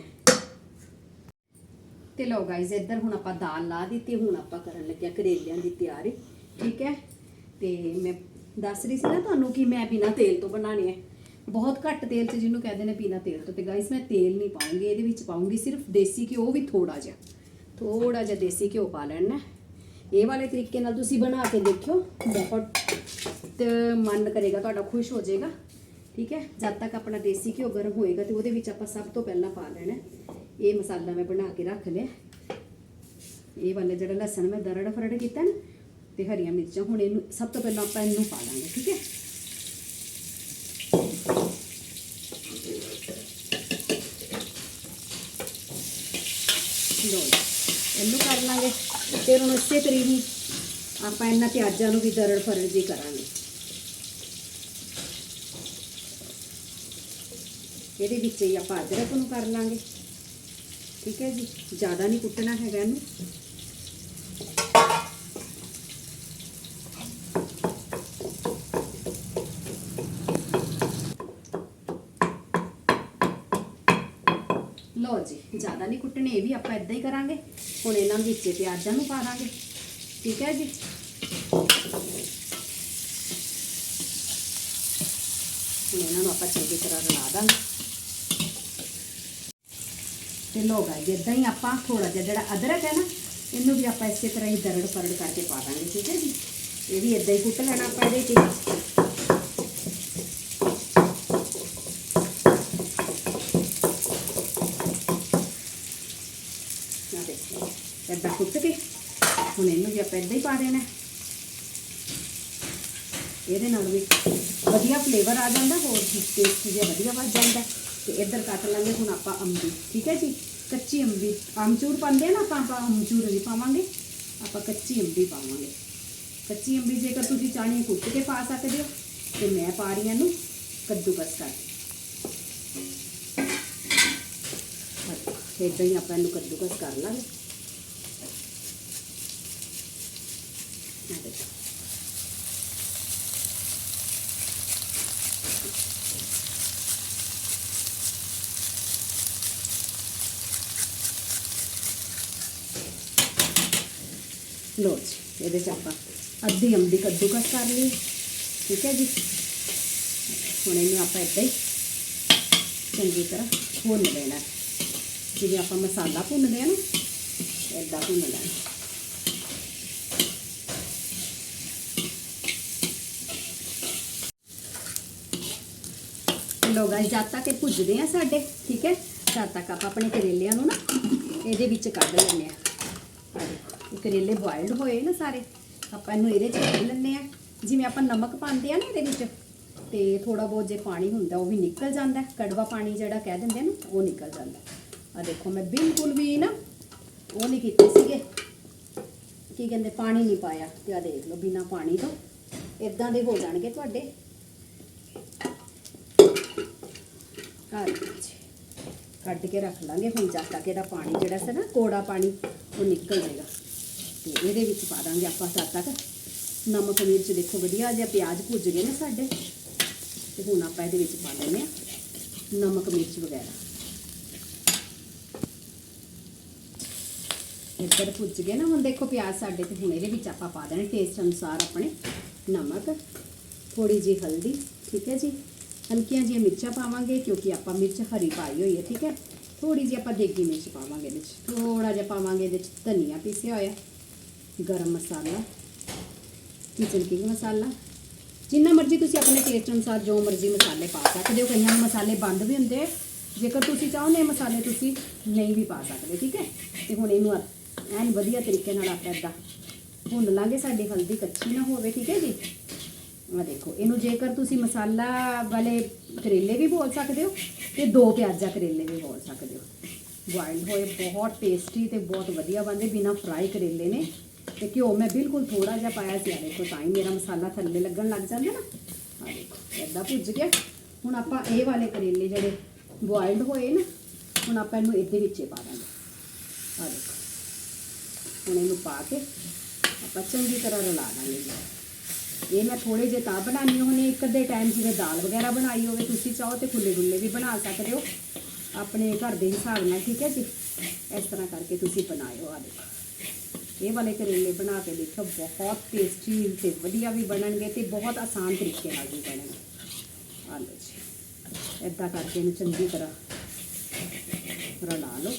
ਤੇ ਲਓ ਗਾਇਜ਼ ਇੱਧਰ ਹੁਣ ਆਪਾਂ ਦਾਲ ਲਾ ਦਿੱਤੀ, ਹੁਣ ਆਪਾਂ ਕਰਨ ਲੱਗਿਆ ਕਰੇਲਿਆਂ ਦੀ ਤਿਆਰੀ। ਠੀਕ ਹੈ। ਤੇ ਮੈਂ ਦੱਸ ਰਹੀ ਸੀ ਨਾ ਤੁਹਾਨੂੰ ਕਿ ਮੈਂ ਬਿਨਾਂ ਤੇਲ ਤੋਂ ਬਣਾਣੇ ਹੈ। ਬਹੁਤ ਘੱਟ ਤੇਲ 'ਚ ਜਿਹਨੂੰ ਕਹਿੰਦੇ ਨੇ ਬਿਨਾਂ ਤੇਲ ਤੋਂ। ਤੇ ਗਾਇਜ਼ ਮੈਂ ਤੇਲ ਨਹੀਂ ਪਾਉਂਗੀ, ਇਹਦੇ ਵਿੱਚ ਪਾਉਂਗੀ ਸਿਰਫ ਦੇਸੀ ਘਿਓ ਵੀ ਥੋੜਾ ਜਿਹਾ। ਥੋੜਾ ਜਿਹਾ ਦੇਸੀ ਘਿਓ ਪਾ ਲੈਣਾ ਇਹ ਵਾਲੇ ਤਰੀਕੇ ਨਾਲ ਤੁਸੀਂ ਬਣਾ ਕੇ ਦੇਖਿਓ। ਬਹੁਤ ਮਨ ਕਰੇਗਾ, ਤੁਹਾਡਾ ਖੁਸ਼ ਹੋ ਜਾਏਗਾ। ਠੀਕ ਹੈ? ਜਦ ਤੱਕ ਆਪਣਾ ਦੇਸੀ ਘਿਓ ਗਰਮ ਹੋਏਗਾ ਤੇ ਉਹਦੇ ਵਿੱਚ ਆਪਾਂ ਸਭ ਤੋਂ ਪਹਿਲਾਂ ਪਾ ਲੈਣਾ ਇਹ ਮਸਾਲਾ ਮੈਂ ਬਣਾ ਕੇ ਰੱਖ ਲਿਆ। ਇਹ ਵਾਲਾ ਜਿਹੜਾ ਲਸਣ ਮੈਂ ਦਰੜ ਫਰੜ ਕੀਤਾ ਨਾ ਤੇ ਹਰੀਆਂ ਮਿਰਚਾਂ। ਹੁਣ ਇਹਨੂੰ ਸਭ ਤੋਂ ਪਹਿਲਾਂ ਆਪਾਂ ਇਹਨੂੰ ਪਾ ਲਾਂਗੇ ਠੀਕ ਹੈ? ਲੋ ਜੀ, ਇਹਨੂੰ ਕਰ ਲਾਂਗੇ। ਫਿਰ ਹੁਣ ਇਸੇ ਤਰੀ ਹੀ ਆਪਾਂ ਇਹਨਾਂ ਪਿਆਜ਼ਾਂ ਨੂੰ ਵੀ ਦਰੜ ਫਰੜ ਜੀ ਕਰਾਂਗੇ। ਇਹਦੇ ਵਿੱਚ ਹੀ ਆਪਾਂ ਅਦਰਕ ਨੂੰ ਕਰ ਲਾਂਗੇ। ਠੀਕ ਹੈ ਜੀ ਜ਼ਿਆਦਾ ਨਹੀਂ ਕੁੱਟਣਾ ਹੈਗਾ ਇਹਨੂੰ। ਲਓ ਜੀ, ਜ਼ਿਆਦਾ ਨਹੀਂ ਕੁੱਟਣੇ, ਇਹ ਵੀ ਆਪਾਂ ਇਦਾਂ ਹੀ ਕਰਾਂਗੇ। ਹੁਣ ਇਹਨਾਂ ਵਿੱਚ ਪਿਆਜ਼ਾਂ ਨੂੰ ਪਾ ਦਾਂਗੇ। ਠੀਕ ਹੈ ਜੀ? ਹੁਣ ਇਹਨਾਂ ਨੂੰ ਆਪਾਂ ਚੰਗੀ ਤਰ੍ਹਾਂ ਰਲਾ ਦਾਂਗੇ। ਤੇ ਲੋ ਗਾਇਸ ਇਦਾਂ ਹੀ ਆਪਾਂ ਥੋੜਾ ਜਿਹਾ ਜਿਹੜਾ ਅਦਰਕ ਹੈ ਨਾ, ਇਹਨੂੰ ਵੀ ਆਪਾਂ ਇਸੇ ਤਰ੍ਹਾਂ ਹੀ ਦਰੜ ਫਰੜ ਕਰਕੇ ਪਾ ਦਾਂਗੇ, ਠੀਕ ਹੈ ਜੀ? ਇਹ ਵੀ ਇਦਾਂ ਹੀ ਕੁੱਟ ਲੈਣਾ ਆਪਾਂ ਇਹਦੇ ਵਿੱਚ ਆ ਦੇਖੋ ਇਦਾਂ ਕੁੱਟ ਕੇ ਹੁਣ ਇਹਨੂੰ ਵੀ ਆਪਾਂ ਇਦਾਂ ਹੀ ਪਾ ਦੇਣਾ। ਇਹਦੇ ਨਾਲ ਵੀ ਵਧੀਆ ਫਲੇਵਰ ਆ ਜਾਂਦਾ, ਹੋਰ ਟੇਸਟੀ ਜਿਹਾ ਵਧੀਆ ਵੱਧ ਜਾਂਦਾ। ਤੇ ਇੱਧਰ ਕੱਟ ਲਾਂਗੇ ਹੁਣ ਆਪਾਂ ਅੰਬੀ, ਠੀਕ ਹੈ ਜੀ? ਕੱਚੀ ਅੰਬੀ, ਆਮਚੂਰ ਪਾਉਂਦੇ ਆ ਨਾ ਆਪਾਂ ਆਪਾਂ ਆਮਚੂਰ ਨਹੀਂ ਪਾਵਾਂਗੇ, ਆਪਾਂ ਕੱਚੀ ਅੰਬੀ ਪਾਵਾਂਗੇ। ਕੱਚੀ ਅੰਬੀ ਜੇਕਰ ਤੁਸੀਂ ਚਾਹਣੀ ਕੁੱਟ ਕੇ ਪਾ ਸਕਦੇ ਹੋ, ਤੇ ਮੈਂ ਪਾ ਰਹੀ ਹਾਂ ਇਹਨੂੰ ਕੱਦੂਕਸ ਕਰਕੇ। ਇਦਾਂ ਹੀ ਆਪਾਂ ਇਹਨੂੰ ਕੱਦੂਕਸ ਕਰ ਲਾਂਗੇ। ਲੋ ਜੀ, ਇਹਦੇ ਚ ਆਪਾਂ ਅੱਧੀ ਅੰਬੀ ਕੱਦੂਕਸ ਕਰ ਲਈ। ਠੀਕ ਹੈ ਜੀ? ਹੁਣ ਇਹਨੂੰ ਆਪਾਂ ਏਦਾਂ ਹੀ ਚੰਗੀ ਤਰ੍ਹਾਂ ਭੁੰਨ ਲੈਣਾ। ਜਿਵੇਂ ਆਪਾਂ ਮਸਾਲਾ ਭੁੰਨਦੇ ਆ ਨਾ, ਏਦਾਂ ਭੁੰਨ ਲੈਣਾ। ਲੋ ਗਾਇਸ ਜਦ ਤੱਕ ਇਹ ਭੁੱਜਦੇ ਆ ਸਾਡੇ, ਠੀਕ ਹੈ? ਤਦ ਤੱਕ ਆਪਾਂ ਆਪਣੇ ਕਰੇਲਿਆਂ ਨੂੰ ਨਾ ਇਹਦੇ ਵਿੱਚ ਕੱਢ ਲੈਂਦੇ ਆ ਕਰੇਲੇ ਬੋਇਲਡ ਹੋਏ ਨਾ ਸਾਰੇ, ਆਪਾਂ ਇਹਨੂੰ ਇਹਦੇ ਚ ਕੱਢ ਲੈਂਦੇ ਆ ਜਿਵੇਂ ਆਪਾਂ ਨਮਕ ਪਾਉਂਦੇ ਆ ਨਾ ਇਹਦੇ ਵਿੱਚ, ਤੇ ਥੋੜਾ ਬਹੁਤ ਜੇ ਪਾਣੀ ਹੁੰਦਾ, ਉਹ ਵੀ ਨਿਕਲ ਜਾਂਦਾ ਕੜਵਾ ਪਾਣੀ ਜਿਹੜਾ ਕਹਿ ਦਿੰਦੇ ਨਾ, ਉਹ ਨਿਕਲ ਜਾਂਦਾ ਆ ਦੇਖੋ, ਮੈਂ ਬਿਲਕੁਲ ਵੀ ਨਾ ਉਹ ਨਹੀਂ ਕੀਤੇ ਸੀਗੇ। ਕੀ ਕਹਿੰਦੇ, ਪਾਣੀ ਨਹੀਂ ਪਾਇਆ। ਤੇ ਆ ਦੇਖ ਲਓ, ਬਿਨਾ ਪਾਣੀ ਤੋਂ ਇਦਾਂ ਦੇ ਹੋ ਜਾਣਗੇ ਤੁਹਾਡੇ। ਘਰ ਵਿੱਚ ਕੱਢ ਕੇ ਰੱਖ ਲਾਂਗੇ। ਹੁਣ ਜਦ ਤੱਕ ਇਹਦਾ ਪਾਣੀ ਜਿਹੜਾ ਸੀ ਨਾ, ਕੋੜਾ ਪਾਣੀ, ਉਹ ਨਿਕਲ ਜਾਏਗਾ। ਤੇ ਇਹਦੇ ਵਿੱਚ ਪਾ ਦਾਂਗੇ ਆਪਾਂ ਤਦ ਤੱਕ ਨਮਕ ਮਿਰਚ ਦੇਖੋ ਵਧੀਆ ਜਿਹਾ ਪਿਆਜ਼ ਭੁੱਜ ਗਏ ਨੇ ਸਾਡੇ। ਤੇ ਹੁਣ ਆਪਾਂ ਇਹਦੇ ਵਿੱਚ ਪਾ ਲੈਂਦੇ ਆ ਨਮਕ ਮਿਰਚ ਵਗੈਰਾ। ਇੱਧਰ ਭੁੱਜ ਗਏ ਨਾ ਹੁਣ ਦੇਖੋ ਪਿਆਜ਼ ਸਾਡੇ ਤੇ ਹੁਣ ਇਹਦੇ ਵਿੱਚ ਆਪਾਂ ਪਾ ਦੇਣੇ ਟੇਸਟ ਅਨੁਸਾਰ ਆਪਣੇ ਨਮਕ। ਥੋੜੀ ਜਿਹੀ ਹਲਦੀ, ਠੀਕ ਹੈ ਜੀ? ਹਲਕੀਆਂ ਜਿਹੀਆਂ ਮਿਰਚਾਂ ਪਾਵਾਂਗੇ ਕਿਉਂਕਿ ਆਪਾਂ ਮਿਰਚ ਹਰੀ ਪਾਈ ਹੋਈ ਹੈ, ਠੀਕ ਹੈ? ਥੋੜੀ ਜਿਹੀ ਆਪਾਂ ਦੇਗੀ ਮਿਰਚ ਪਾਵਾਂਗੇ ਇਹਦੇ ਵਿੱਚ। ਥੋੜਾ ਜਿਹਾ ਪਾਵਾਂਗੇ ਇਹਦੇ ਵਿੱਚ ਧਨੀਆ ਪੀਸਿਆ ਹੋਇਆ। ਗਰਮ ਮਸਾਲਾ ਕਿਚਨ ਕਿੰਗ ਮਸਾਲਾ। ਜਿੰਨਾ ਮਰਜ਼ੀ ਤੁਸੀਂ ਆਪਣੇ ਟੇਸਟ ਅਨੁਸਾਰ ਜੋ ਮਰਜ਼ੀ ਮਸਾਲੇ ਪਾ ਸਕਦੇ ਹੋ, ਕਈਆਂ ਮਸਾਲੇ ਬੰਦ ਵੀ ਹੁੰਦੇ ਜੇਕਰ ਤੁਸੀਂ ਚਾਹੁੰਦੇ ਮਸਾਲੇ ਤੁਸੀਂ ਨਹੀਂ ਵੀ ਪਾ ਸਕਦੇ, ਠੀਕ ਹੈ? ਤੇ ਹੁਣ ਇਹਨੂੰ ਐਨ ਵਧੀਆ ਤਰੀਕੇ ਨਾਲ ਆਪਾਂ ਏਦਾਂ ਭੁੰਨ ਲਾਂਗੇ, ਸਾਡੀ ਹਲਦੀ ਕੱਚੀ ਨਾ ਹੋਵੇ, ਠੀਕ ਹੈ ਜੀ? ਆ ਦੇਖੋ, ਇਹਨੂੰ ਜੇਕਰ ਤੁਸੀਂ ਮਸਾਲਾ ਵਾਲੇ ਕਰੇਲੇ ਵੀ ਬੋਲ ਸਕਦੇ ਹੋ ਤੇ ਦੋ ਪਿਆਜ਼ਾ ਕਰੇਲੇ ਵੀ ਬੋਲ ਸਕਦੇ ਹੋ। ਬੋਇਲਡ ਹੋਏ, ਬਹੁਤ ਟੇਸਟੀ ਤੇ ਬਹੁਤ ਵਧੀਆ ਬਣਦੇ, ਬਿਨਾ ਫਰਾਈ ਕਰੇਲੇ ਨੇ। ਤੇ ਘਿਓ ਮੈਂ ਬਿਲਕੁਲ ਥੋੜਾ ਜਿਹਾ ਪਾਇਆ ਸੀ ਆ ਦੇਖੋ ਤਾਂ ਹੀ ਮੇਰਾ ਮਸਾਲਾ ਥੱਲੇ ਲੱਗਣ ਲੱਗ ਜਾਂਦਾ ਨਾ। ਆ ਦੇਖੋ, ਏਦਾਂ ਭੁੱਜ ਗਿਆ। ਹੁਣ ਆਪਾਂ ਇਹ ਵਾਲੇ ਕਰੇਲੇ ਜਿਹੜੇ ਬੋਇਲਡ ਹੋਏ ਨਾ, ਹੁਣ ਆਪਾਂ ਇਹਨੂੰ ਇਹਦੇ ਵਿੱਚ ਪਾ ਦਾਂਗੇ। ਆ ਦੇਖੋ, ਹੁਣ ਇਹਨੂੰ ਪਾ ਕੇ ਆਪਾਂ ਚੰਗੀ ਤਰ੍ਹਾਂ ਰਲਾ ਦਾਂਗੇ ਜੀ। ਇਹ ਮੈਂ ਥੋੜੇ ਜਿਹੇ ਤਾਂ ਬਣਾਉਣੀ ਹੋਣੀ ਇੱਕ ਅੱਧੇ ਟਾਈਮ ਜਿਵੇਂ ਦਾਲ ਵਗੈਰਾ ਬਣਾਈ ਹੋਵੇ, ਤੁਸੀਂ ਚਾਹੋ ਤੇ ਖੁੱਲੇ ਗੁੱਲੇ ਵੀ ਬਣਾ ਸਕਦੇ ਹੋ। ਆਪਣੇ ਘਰ ਦੇ ਹਿਸਾਬ ਨਾਲ, ਠੀਕ ਹੈ ਜੀ? ਇਸ ਤਰ੍ਹਾਂ ਕਰਕੇ ਤੁਸੀਂ ਬਣਾਇਓ ਆ ਦੇਖੋ। ਇਹ ਵਾਲੇ ਕਰੇਲੇ ਬਣਾ ਕੇ ਦੇਖੋ ਬਹੁਤ ਟੇਸਟੀ ਤੇ ਵਧੀਆ ਵੀ ਬਣਨਗੇ ਤੇ ਬਹੁਤ ਆਸਾਨ ਤਰੀਕੇ ਨਾਲ ਵੀ ਬਣਨਗੇ। ਆ ਲਓ ਜੀ ਇਦਾਂ ਕਰਕੇ ਇਹਨੂੰ ਚੰਗੀ ਤਰ੍ਹਾਂ ਰਲਾ ਲਓ।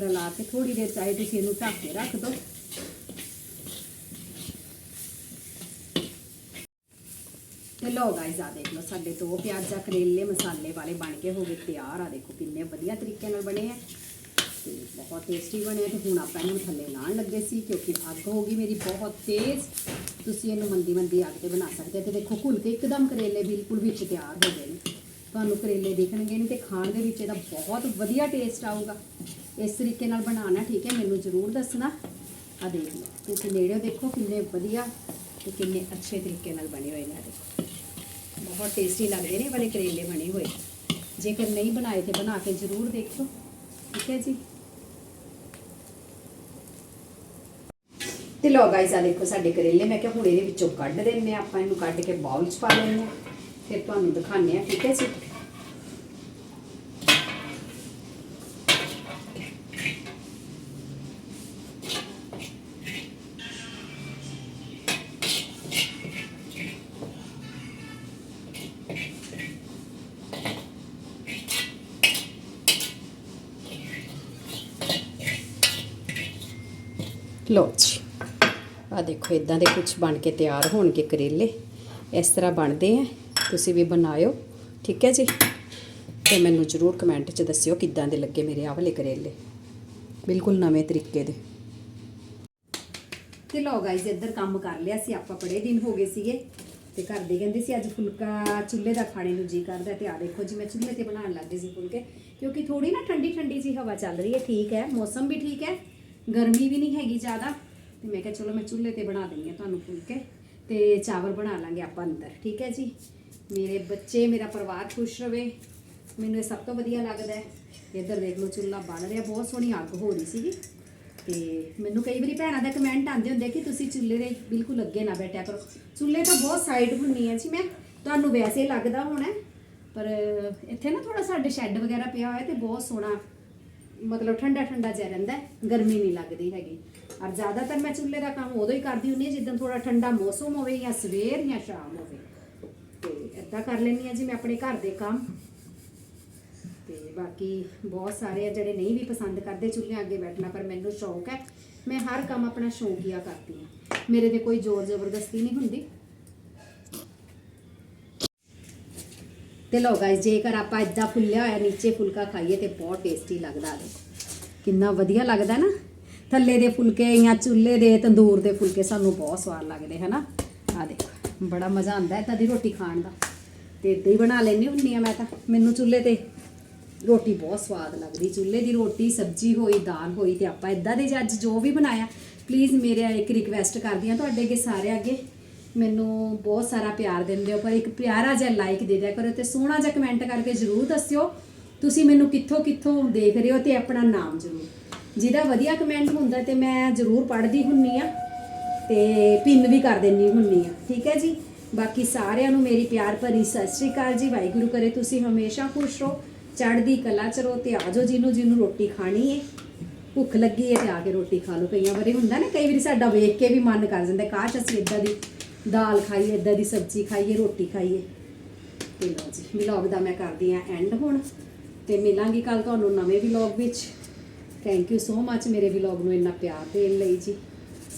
ਰਲਾ ਕੇ ਥੋੜੀ ਦੇਰ ਚਾਹੇ ਤੁਸੀਂ ਇਹਨੂੰ ਢੱਕ ਕੇ ਰੱਖ ਦਿਓ ਤੇ ਲੋ ਗਾਇਜ਼ ਆ ਦੇਖ ਲਓ, ਸਾਡੇ ਦੋ ਪਿਆਜ਼ਾ ਕਰੇਲੇ ਮਸਾਲੇ ਵਾਲੇ ਬਣ ਕੇ ਹੋ ਗਏ ਤਿਆਰ। ਆ ਦੇਖੋ ਕਿੰਨੇ ਵਧੀਆ ਤਰੀਕੇ ਨਾਲ ਬਣੇ ਆ। ਤੇ ਬਹੁਤ ਟੇਸਟੀ ਬਣਿਆ ਆ ਤੇ ਹੁਣ ਆਪਾਂ ਇਹਨੂੰ ਥੱਲੇ ਲਾਣ ਲੱਗੇ ਸੀ ਕਿਉਂਕਿ ਅੱਗ ਹੋ ਗਈ ਮੇਰੀ, ਬਹੁਤ ਤੇਜ਼। ਤੁਸੀਂ ਇਹਨੂੰ ਮੰਦੀ ਮੰਦੀ ਅੱਗ ਤੇ ਬਣਾ ਸਕਦੇ ਹੋ ਤੇ ਦੇਖੋ ਘੁਲ ਕੇ ਇੱਕਦਮ ਕਰੇਲੇ ਬਿਲਕੁਲ ਵਿੱਚ ਤਿਆਰ ਹੋ ਗਏ ਨੇ। ਤੁਹਾਨੂੰ ਕਰੇਲੇ ਦਿਖਣਗੇ ਨਹੀਂ ਤੇ ਖਾਣ ਦੇ ਵਿੱਚ ਇਹਦਾ ਬਹੁਤ ਵਧੀਆ ਟੇਸਟ ਆਊਗਾ। ਇਸ ਤਰੀਕੇ ਨਾਲ ਬਣਾਉਣਾ, ਠੀਕ ਹੈ, ਮੈਨੂੰ ਜ਼ਰੂਰ ਦੱਸਣਾ। ਆ ਦੇਖ ਲਓ, ਤੁਸੀਂ ਨੇੜਿਓਂ ਦੇਖੋ ਕਿੰਨੇ ਵਧੀਆ ਤੇ ਕਿੰਨੇ ਅੱਛੇ ਤਰੀਕੇ ਨਾਲ ਬਣੇ ਹੋਏ ਨੇ ਆ ਦੇਖੋ। ਬਹੁਤ ਟੇਸਟੀ ਲੱਗਦੇ ਨੇ ਇਹ ਵਾਲੇ ਕਰੇਲੇ ਬਣੇ ਹੋਏ। ਜੇਕਰ ਨਹੀਂ ਬਣਾਏ ਤੇ ਬਣਾ ਕੇ ਜ਼ਰੂਰ ਦੇਖੋ, ਠੀਕ ਹੈ ਜੀ। ਤੇ ਲੋ ਗਾਇਸ ਆ ਦੇਖੋ ਸਾਡੇ ਕਰੇਲੇ, ਮੈਂ ਕਿਹਾ ਹੁਣ ਇਹਦੇ ਵਿੱਚੋਂ ਕੱਢ ਦਿੰਨੇ ਆ, ਆਪਾਂ ਇਹਨੂੰ ਕੱਢ ਕੇ ਬਾਉਲ 'ਚ ਪਾ ਲੈਂਦੇ ਆ। ਫਿਰ ਤੁਹਾਨੂੰ ਦਿਖਾਉਂਦੇ ਆ ਠੀਕ ਹੈ ਜੀ? ਲੋ ਆ ਦੇਖੋ ਇਦਾਂ ਦੇ ਕੁਝ ਬਣ ਕੇ ਤਿਆਰ ਹੋਣਗੇ ਕਰੇਲੇ। ਇਸ ਤਰ੍ਹਾਂ ਬਣਦੇ ਆ। ਤੁਸੀਂ ਵੀ ਬਣਾਇਓ, ਠੀਕ ਹੈ ਜੀ? ਤੇ ਮੈਨੂੰ ਜਰੂਰ ਕਮੈਂਟ 'ਚ ਦੱਸਿਓ ਕਿੱਦਾਂ ਦੇ ਲੱਗੇ ਮੇਰੇ ਆਹ ਵਾਲੇ ਕਰੇਲੇ। ਬਿਲਕੁਲ ਨਵੇਂ ਤਰੀਕੇ ਦੇ। ਤੇ ਲੋ ਗਾਇਜ਼ ਇੱਧਰ ਕੰਮ ਕਰ ਲਿਆ ਸੀ। ਆਪਾਂ ਬੜੇ ਦਿਨ ਹੋ ਗਏ ਸੀਗੇ। ਤੇ ਘਰ ਦੇ ਕਹਿੰਦੇ ਸੀ, ਅੱਜ ਫੁਲਕਾ ਚੁੱਲ੍ਹੇ ਦਾ ਖਾਣੇ ਨੂੰ ਜੀ ਕਰਦਾ ਤੇ ਆ ਦੇਖੋ ਜੀ, ਮੈਂ ਚੁੱਲ੍ਹੇ ਤੇ ਬਣਾਉਣ ਲੱਗ ਗਈ ਸੀ ਫੁਲਕੇ। ਕਿਉਂਕਿ ਥੋੜੀ ਨਾ ਠੰਡੀ ਠੰਡੀ ਜੀ ਹਵਾ ਚੱਲ ਰਹੀ ਹੈ, ਠੀਕ ਹੈ। ਮੌਸਮ ਵੀ ਠੀਕ ਹੈ। ਗਰਮੀ ਵੀ ਨਹੀਂ ਹੈਗੀ ਜ਼ਿਆਦਾ। ਤੇ ਮੈਂ ਕਿਹਾ ਚਲੋ ਮੈਂ ਚੁੱਲ੍ਹੇ ਤੇ ਬਣਾ ਦਿੰਦੀ ਹਾਂ ਤੁਹਾਨੂੰ ਫੁਲਕੇ ਤੇ ਚਾਵਲ ਬਣਾ ਲਾਂਗੇ ਆਪਾਂ ਅੰਦਰ, ਠੀਕ ਹੈ ਜੀ? ਮੇਰੇ ਬੱਚੇ, ਮੇਰਾ ਪਰਿਵਾਰ ਖੁਸ਼ ਰਵੇ। ਮੈਨੂੰ ਇਹ ਸਭ ਤੋਂ ਵਧੀਆ ਲੱਗਦਾ ਹੈ। ਇੱਧਰ ਦੇਖ ਲਓ, ਚੁੱਲ੍ਹਾ ਬਣ ਰਿਹਾ, ਬਹੁਤ ਸੋਹਣੀ ਅੱਗ ਹੋ ਰਹੀ ਸੀਗੀ। ਤੇ ਮੈਨੂੰ ਕਈ ਵਾਰੀ ਭੈਣਾਂ ਦਾ ਕਮੈਂਟ ਆਉਂਦੇ ਹੁੰਦੇ ਕਿ ਤੁਸੀਂ ਚੁੱਲ੍ਹੇ ਦੇ ਬਿਲਕੁਲ ਅੱਗੇ ਨਾ ਬੈਠਿਆ ਕਰੋ। ਚੁੱਲ੍ਹੇ ਤਾਂ ਬਹੁਤ ਸਾਈਡ ਹੁੰਨੀ ਹੈ ਜੀ ਮੈਂ, ਤੁਹਾਨੂੰ ਵੈਸੇ ਲੱਗਦਾ ਹੋਣਾ ਪਰ ਇੱਥੇ ਨਾ ਥੋੜਾ ਸਾਡੇ ਸ਼ੈੱਡ ਵਗੈਰਾ ਪਿਆ ਹੋਇਆ ਤੇ ਬਹੁਤ ਸੋਹਣਾ, ਮਤਲਬ ਠੰਡਾ ਠੰਡਾ ਜਿਹਾ ਰਹਿੰਦਾ ਗਰਮੀ ਨਹੀਂ ਲੱਗਦੀ ਹੈਗੀ। ਔਰ ਜ਼ਿਆਦਾਤਰ ਮੈਂ ਚੁੱਲ੍ਹੇ ਦਾ ਕੰਮ ਉਦੋਂ ਹੀ ਕਰਦੀ ਹੁੰਦੀ ਹਾਂ ਜਿੱਦਾਂ ਥੋੜਾ ਠੰਡਾ ਮੌਸਮ ਹੋਵੇ ਜਾਂ ਸਵੇਰ ਜਾਂ ਸ਼ਾਮ ਹੋਵੇ। ਤੇ ਇਦਾਂ ਕਰ ਲੈਂਦੀ ਹਾਂ ਜੀ ਮੈਂ ਆਪਣੇ ਘਰ ਦੇ ਕੰਮ। ਤੇ ਬਾਕੀ ਬਹੁਤ ਸਾਰੇ ਆ ਜਿਹੜੇ ਨਹੀਂ ਵੀ ਪਸੰਦ ਕਰਦੇ ਚੁੱਲ੍ਹੇ ਅੱਗੇ ਬੈਠਣਾ, ਪਰ ਮੈਨੂੰ ਸ਼ੌਂਕ ਹੈ। ਮੈਂ ਹਰ ਕੰਮ ਆਪਣਾ ਸ਼ੌਂਕੀਆ ਕਰਦੀ ਹਾਂ। ਮੇਰੇ ਤੇ ਕੋਈ ਜ਼ੋਰ ਜ਼ਬਰਦਸਤੀ ਨਹੀਂ ਹੁੰਦੀ। ਤੇ ਲੋ ਗਾਇਸ ਜੇਕਰ ਆਪਾਂ ਇਦਾਂ ਫੁੱਲਿਆ ਹੋਇਆ ਨੀਚੇ ਫੁਲਕਾ ਖਾਈਏ ਤੇ ਬਹੁਤ ਟੇਸਟੀ ਲੱਗਦਾ ਦੇਖੋ ਕਿੰਨਾ ਵਧੀਆ ਲੱਗਦਾ ਨਾ। ਥੱਲੇ ਦੇ ਫੁਲਕੇ ਜਾਂ ਚੁੱਲ੍ਹੇ ਦੇ, ਤੰਦੂਰ ਦੇ ਫੁਲਕੇ ਸਾਨੂੰ ਬਹੁਤ ਸਵਾਦ ਲੱਗਦੇ, ਹਨਾ? ਆ ਦੇਖੋ, ਬੜਾ ਮਜ਼ਾ ਆਉਂਦਾ ਹੈ ਦੀ ਰੋਟੀ ਖਾਣ ਦਾ। ਤੇ ਇਦਾਂ ਹੀ ਬਣਾ ਲੈਣੀ ਹੁੰਨੀ ਆ ਮੈਂ ਤਾਂ। ਮੈਨੂੰ ਚੁੱਲ੍ਹੇ ਤੇ ਰੋਟੀ ਬਹੁਤ ਸਵਾਦ ਲੱਗਦੀ। ਚੁੱਲ੍ਹੇ ਦੀ ਰੋਟੀ, ਸਬਜ਼ੀ ਹੋਈ, ਦਾਲ ਹੋਈ ਤੇ ਆਪਾਂ ਇਦਾਂ ਦੇ ਅੱਜ ਜੋ ਵੀ ਬਣਾਇਆ ਪਲੀਜ਼ ਮੇਰੇ ਇੱਕ ਰਿਕਵੈਸਟ ਕਰਦੀ ਹਾਂ ਤੁਹਾਡੇ ਅੱਗੇ ਸਾਰੇ ਅੱਗੇ। ਮੈਨੂੰ ਬਹੁਤ ਸਾਰਾ ਪਿਆਰ ਦਿੰਦੇ ਹੋ, ਪਰ ਇੱਕ ਪਿਆਰਾ ਜਿਹਾ ਲਾਈਕ ਦੇ ਦਿਆ ਕਰੋ ਤੇ ਸੋਹਣਾ ਜਿਹਾ ਕਮੈਂਟ ਕਰਕੇ ਜਰੂਰ ਦੱਸਿਓ। ਤੁਸੀਂ ਮੈਨੂੰ ਕਿੱਥੋਂ ਕਿੱਥੋਂ ਦੇਖ ਰਹੇ ਹੋ ਤੇ ਆਪਣਾ ਨਾਮ ਜਰੂਰ ਜਿਹਦਾ ਵਧੀਆ ਕਮੈਂਟ ਹੁੰਦਾ ਤੇ ਮੈਂ ਜਰੂਰ ਪੜ੍ਹਦੀ ਹੁੰਨੀ ਆ ਤੇ ਪਿੰਨ ਵੀ ਕਰ ਦਿੰਨੀ ਹੁੰਨੀ ਆ, ਠੀਕ ਹੈ ਜੀ? ਬਾਕੀ ਸਾਰਿਆਂ ਨੂੰ ਮੇਰੀ ਪਿਆਰ ਭਰੀ ਸਤਿ ਸ਼੍ਰੀ ਅਕਾਲ ਜੀ, ਵਾਹਿਗੁਰੂ ਕਰੇ ਤੁਸੀਂ ਹਮੇਸ਼ਾ ਖੁਸ਼ ਰਹੋ, ਚੜ੍ਹਦੀ ਕਲਾ ਚ ਰਹੋ ਤੇ ਆਜੋ ਜਿਹਨੂੰ ਜਿਹਨੂੰ ਰੋਟੀ ਖਾਣੀ ਏ। ਭੁੱਖ ਲੱਗੀ ਏ ਤੇ ਆ ਕੇ ਰੋਟੀ ਖਾ ਲਓ। ਕਈਆਂ ਵਾਰੀ ਹੁੰਦਾ ਨਾ, ਕਈ ਵਾਰੀ ਸਾਡਾ ਵੇਖ ਕੇ ਵੀ ਮਨ ਕਰ ਜਾਂਦਾ ਕਾਸ਼ ਅਸੀਂ ਇਦਾਂ ਦੀ ਦਾਲ ਖਾਈਏ ਇਦਾਂ ਦੀ ਸਬਜ਼ੀ ਖਾਈਏ, ਰੋਟੀ ਖਾਈਏ। ਤੇ ਲਓ ਜੀ ਵਲੌਗ ਦਾ ਮੈਂ ਕਰਦੀ ਆ ਐਂਡ ਹੁਣ। ਤੇ ਮਿਲਾਂਗੀ ਕੱਲ ਤੁਹਾਨੂੰ ਨਵੇਂ ਵਲੌਗ ਵਿੱਚ। ਥੈਂਕ ਯੂ ਸੋ ਮੱਚ ਮੇਰੇ ਵਲੌਗ ਨੂੰ ਇੰਨਾ ਪਿਆਰ ਦੇਣ ਲਈ ਜੀ।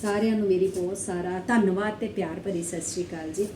ਸਾਰਿਆਂ ਨੂੰ ਮੇਰੀ ਬਹੁਤ ਸਾਰਾ ਧੰਨਵਾਦ ਤੇ ਪਿਆਰ ਭਰੀ ਸਤਿ ਸ਼੍ਰੀ ਅਕਾਲ ਜੀ।